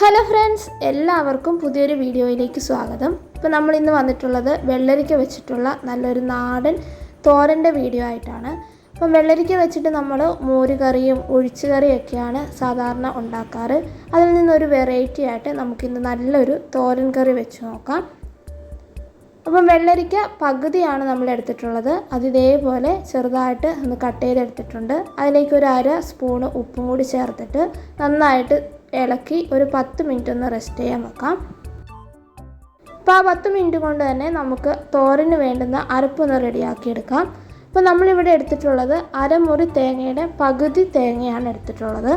Hello friends എല്ലാവർക്കും പുതിയൊരു വീഡിയോയിലേക്ക് സ്വാഗതം. ഇപ്പോൾ നമ്മൾ ഇന്ന് വന്നിട്ടുള്ളത് വെള്ളരിക്ക വെച്ചിട്ടുള്ള നല്ലൊരു നാടൻ തോരന്റെ വീഡിയോ ആയിട്ടാണ്. അപ്പം വെള്ളരിക്ക വെച്ചിട്ട് നമ്മൾ മോരുകറിയും ഒഴിച്ചുകറിയൊക്കെയാണ് സാധാരണ ഉണ്ടാക്കാറ്. അതിൽ നിന്നൊരു വെറൈറ്റി ആയിട്ട് നമുക്കിന്ന് നല്ലൊരു തോരൻ കറി വെച്ച് നോക്കാം. അപ്പം വെള്ളരിക്ക പകുതിയാണ് നമ്മൾ എടുത്തിട്ടുള്ളത്. അത് ഇതേപോലെ ചെറുതായിട്ട് ഒന്ന് കട്ട് ചെയ്തെടുത്തിട്ടുണ്ട്. അതിലേക്ക് ഒരു അര സ്പൂണ് ഉപ്പും കൂടി ചേർത്തിട്ട് നന്നായിട്ട് ഇളക്കി ഒരു പത്ത് മിനിറ്റ് ഒന്ന് റെസ്റ്റ് ചെയ്യാൻ വെക്കാം. അപ്പോൾ ആ പത്ത് മിനിറ്റ് കൊണ്ട് തന്നെ നമുക്ക് തോരന് വേണ്ടുന്ന അരപ്പൊന്ന് റെഡിയാക്കി എടുക്കാം. അപ്പോൾ നമ്മളിവിടെ എടുത്തിട്ടുള്ളത് അരമുറി തേങ്ങയുടെ പകുതി തേങ്ങയാണ് എടുത്തിട്ടുള്ളത്.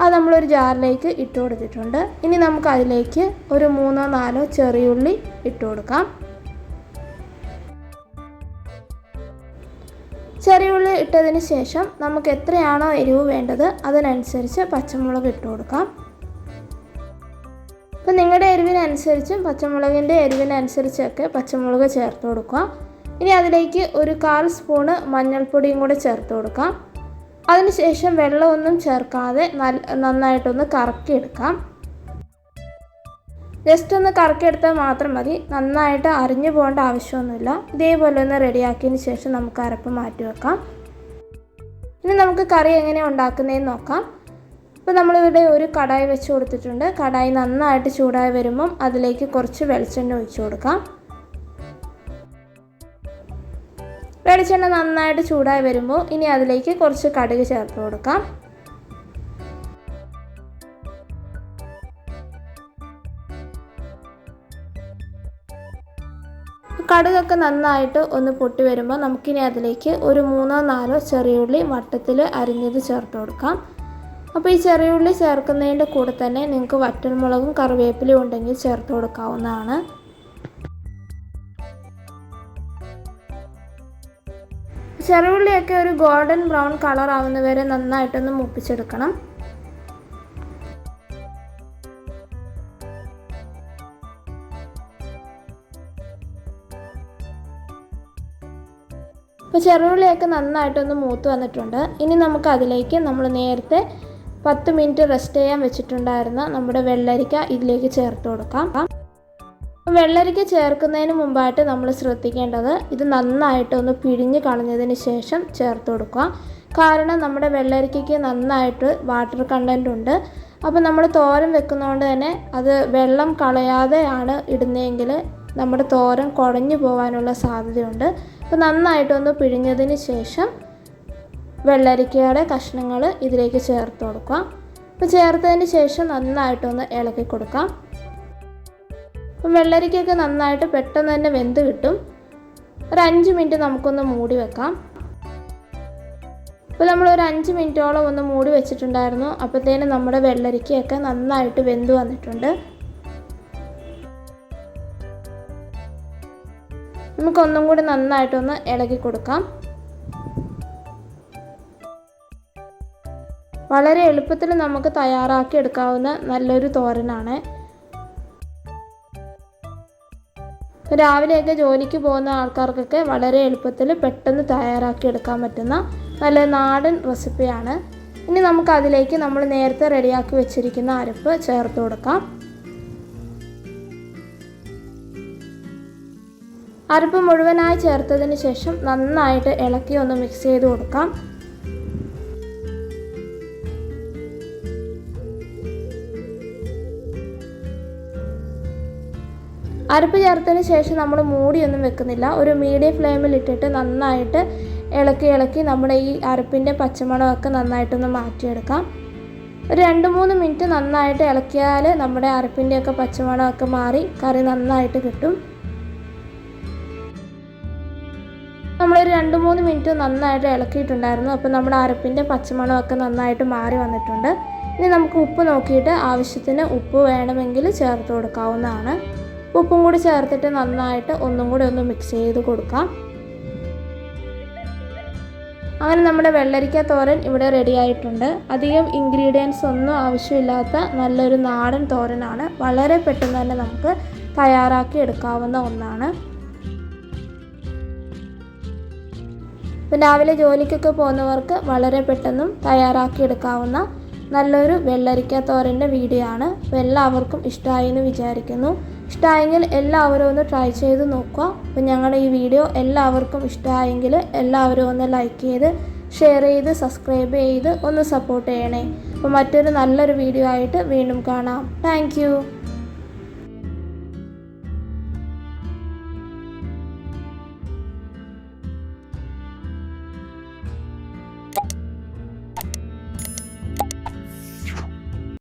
അത് നമ്മളൊരു ജാറിലേക്ക് ഇട്ട് കൊടുത്തിട്ടുണ്ട്. ഇനി നമുക്ക് അതിലേക്ക് ഒരു മൂന്നോ നാലോ ചെറിയുള്ളി ഇട്ട് കൊടുക്കാം. ചെറിയുള്ളി ഇട്ടതിന് ശേഷം നമുക്ക് എത്രയാണോ എരിവ് വേണ്ടത് അതിനനുസരിച്ച് പച്ചമുളക് ഇട്ട് കൊടുക്കാം. അപ്പോൾ നിങ്ങളുടെ എരിവിനനുസരിച്ചും പച്ചമുളകിന്റെ എരിവിനനുസരിച്ചൊക്കെ പച്ചമുളക് ചേർത്ത് കൊടുക്കുക ഇനി അതിലേക്ക് ഒരു കാൽ സ്പൂണ് മഞ്ഞൾപ്പൊടിയും കൂടെ ചേർത്ത് കൊടുക്കാം. അതിനുശേഷം വെള്ളമൊന്നും ചേർക്കാതെ നന്നായിട്ടൊന്ന് കറക്കിയെടുക്കാം. ജസ്റ്റ് ഒന്ന് കറക്കിയെടുത്താൽ മാത്രം മതി. നന്നായിട്ട് അരിഞ്ഞു പോകേണ്ട ആവശ്യമൊന്നുമില്ല. ഇതേപോലെ ഒന്ന് റെഡിയാക്കിയതിന് ശേഷം നമുക്ക് അരപ്പ് മാറ്റി വെക്കാം. ഇനി നമുക്ക് കറി എങ്ങനെ ഉണ്ടാക്കുന്നതെന്ന് നോക്കാം. ഇപ്പോൾ നമ്മളിവിടെ ഒരു കടായി വെച്ച് കൊടുത്തിട്ടുണ്ട്. കടായി നന്നായിട്ട് ചൂടായി വരുമ്പം അതിലേക്ക് കുറച്ച് വെളിച്ചെണ്ണ ഒഴിച്ചു കൊടുക്കാം. വെളിച്ചെണ്ണ നന്നായിട്ട് ചൂടായി വരുമ്പോൾ ഇനി അതിലേക്ക് കുറച്ച് കടുക് ചേർത്ത് കൊടുക്കാം. കടുകൊക്കെ നന്നായിട്ട് ഒന്ന് പൊട്ടി വരുമ്പോൾ നമുക്കിനി അതിലേക്ക് ഒരു മൂന്നോ നാലോ ചെറിയുള്ളി വട്ടത്തിൽ അരിഞ്ഞത് ചേർത്ത് കൊടുക്കാം. അപ്പോൾ ഈ ചെറിയുള്ളി ചേർക്കുന്നതിന്റെ കൂടെ തന്നെ നിങ്ങൾക്ക് വറ്റൽമുളകും കറിവേപ്പിലയും ഉണ്ടെങ്കിൽ ചേർത്ത് കൊടുക്കാവുന്നതാണ്. ചെറുള്ളിയൊക്കെ ഒരു ഗോൾഡൻ ബ്രൗൺ കളർ ആവുന്നവരെ നന്നായിട്ടൊന്ന് മുപ്പിച്ചെടുക്കണം. ഇപ്പോൾ ചെറുള്ളിയൊക്കെ നന്നായിട്ടൊന്ന് മൂത്ത് വന്നിട്ടുണ്ട്. ഇനി നമുക്ക് അതിലേക്ക് നമ്മൾ നേരത്തെ പത്ത് മിനിറ്റ് റെസ്റ്റ് ചെയ്യാൻ വെച്ചിട്ടുണ്ടായിരുന്ന നമ്മുടെ വെള്ളരിക്ക ഇതിലേക്ക് ചേർത്ത് കൊടുക്കാം. വെള്ളരിക്ക ചേർക്കുന്നതിന് മുമ്പായിട്ട് നമ്മൾ ശ്രദ്ധിക്കേണ്ടത് ഇത് നന്നായിട്ട് ഒന്ന് പിഴിഞ്ഞ് കളഞ്ഞതിന് ശേഷം ചേർത്ത് കൊടുക്കുക. കാരണം നമ്മുടെ വെള്ളരിക്കയ്ക്ക് നന്നായിട്ട് വാട്ടർ കണ്ടന്റ് ഉണ്ട്. അപ്പോൾ നമ്മൾ തോരൻ വെക്കുന്നതുകൊണ്ട് തന്നെ അത് വെള്ളം കളയാതെയാണ് ഇടുന്നതെങ്കിൽ നമ്മുടെ തോരൻ കുഴഞ്ഞു പോകാനുള്ള സാധ്യതയുണ്ട്. അപ്പോൾ നന്നായിട്ടൊന്ന് പിഴിഞ്ഞതിന് ശേഷം വെള്ളരിക്കയുടെ കഷ്ണങ്ങൾ ഇതിലേക്ക് ചേർത്ത് കൊടുക്കുക അപ്പോൾ ചേർത്തതിന് ശേഷം നന്നായിട്ടൊന്ന് ഇളക്കി കൊടുക്കാം. അപ്പം വെള്ളരിക്കയൊക്കെ നന്നായിട്ട് പെട്ടെന്ന് തന്നെ വെന്ത് കിട്ടും. ഒരു അഞ്ച് മിനിറ്റ് നമുക്കൊന്ന് മൂടി വെക്കാം. അപ്പോൾ നമ്മൾ ഒരു അഞ്ച് മിനിറ്റോളം ഒന്ന് മൂടി വെച്ചിട്ടുണ്ടായിരുന്നു. അപ്പോഴത്തേനും നമ്മുടെ വെള്ളരിക്കയൊക്കെ നന്നായിട്ട് വെന്ത് വന്നിട്ടുണ്ട്. നമുക്കൊന്നും കൂടി നന്നായിട്ടൊന്ന് ഇളകി കൊടുക്കാം. വളരെ എളുപ്പത്തിൽ നമുക്ക് തയ്യാറാക്കി എടുക്കാവുന്ന നല്ലൊരു തോരനാണ്. രാവിലെയൊക്കെ ജോലിക്ക് പോകുന്ന ആൾക്കാർക്കൊക്കെ വളരെ എളുപ്പത്തിൽ പെട്ടെന്ന് തയ്യാറാക്കി എടുക്കാൻ പറ്റുന്ന നല്ല നാടൻ റെസിപ്പിയാണ്. ഇനി നമുക്ക് അതിലേക്ക് നമ്മൾ നേരത്തെ റെഡിയാക്കി വെച്ചിരിക്കുന്ന അരപ്പ് ചേർത്ത് കൊടുക്കാം. അരപ്പ് മുഴുവനായി ചേർത്തതിന് ശേഷം നന്നായിട്ട് ഇളക്കി ഒന്ന് മിക്സ് ചെയ്ത് കൊടുക്കാം. അരപ്പ് ചേർത്തതിന് ശേഷം നമ്മൾ മൂടിയൊന്നും വെക്കുന്നില്ല. ഒരു മീഡിയം ഫ്ലെയിമിൽ ഇട്ടിട്ട് നന്നായിട്ട് ഇളക്കി ഇളക്കി നമ്മുടെ ഈ അരപ്പിന്റെ പച്ചമണമൊക്കെ നന്നായിട്ടൊന്ന് മാറ്റിയെടുക്കാം. ഒരു രണ്ട് മൂന്ന് മിനിറ്റ് നന്നായിട്ട് ഇളക്കിയാൽ നമ്മുടെ അരപ്പിന്റെയൊക്കെ പച്ചമണമൊക്കെ മാറി കറി നന്നായിട്ട് കിട്ടും. നമ്മളൊരു രണ്ട് മൂന്ന് മിനിറ്റ് നന്നായിട്ട് ഇളക്കിയിട്ടുണ്ടായിരുന്നു. അപ്പോൾ നമ്മുടെ അരപ്പിന്റെ പച്ചമണമൊക്കെ നന്നായിട്ട് മാറി വന്നിട്ടുണ്ട്. ഇനി നമുക്ക് ഉപ്പ് നോക്കിയിട്ട് ആവശ്യത്തിന് ഉപ്പ് വേണമെങ്കിൽ ചേർത്ത് കൊടുക്കാവുന്നതാണ്. ഉപ്പും കൂടി ചേർത്തിട്ട് നന്നായിട്ട് ഒന്നും കൂടി ഒന്ന് മിക്സ് ചെയ്ത് കൊടുക്കാം. അങ്ങനെ നമ്മുടെ വെള്ളരിക്ക തോരൻ ഇവിടെ റെഡി ആയിട്ടുണ്ട്. അധികം ഇൻഗ്രീഡിയൻസ് ഒന്നും ആവശ്യമില്ലാത്ത നല്ലൊരു നാടൻ തോരനാണ്. വളരെ പെട്ടെന്ന് തന്നെ നമുക്ക് തയ്യാറാക്കി എടുക്കാവുന്ന ഒന്നാണ്. രാവിലെ ജോലിക്കൊക്കെ പോകുന്നവർക്ക് വളരെ പെട്ടെന്നും തയ്യാറാക്കി എടുക്കാവുന്ന നല്ലൊരു വെള്ളരിക്ക തോരന്റെ വീഡിയോ ആണ്. അപ്പോൾ എല്ലാവർക്കും ഇഷ്ടമായി എന്ന് വിചാരിക്കുന്നു. ഇഷ്ടമായെങ്കിൽ എല്ലാവരും ഒന്ന് ട്രൈ ചെയ്ത് നോക്കുക. അപ്പോൾ ഞങ്ങളുടെ ഈ വീഡിയോ എല്ലാവർക്കും ഇഷ്ടമായെങ്കിൽ എല്ലാവരും ഒന്ന് ലൈക്ക് ചെയ്ത് ഷെയർ ചെയ്ത് സബ്സ്ക്രൈബ് ചെയ്ത് ഒന്ന് സപ്പോർട്ട് ചെയ്യണേ. അപ്പോൾ മറ്റൊരു നല്ലൊരു വീഡിയോ ആയിട്ട് വീണ്ടും കാണാം. താങ്ക്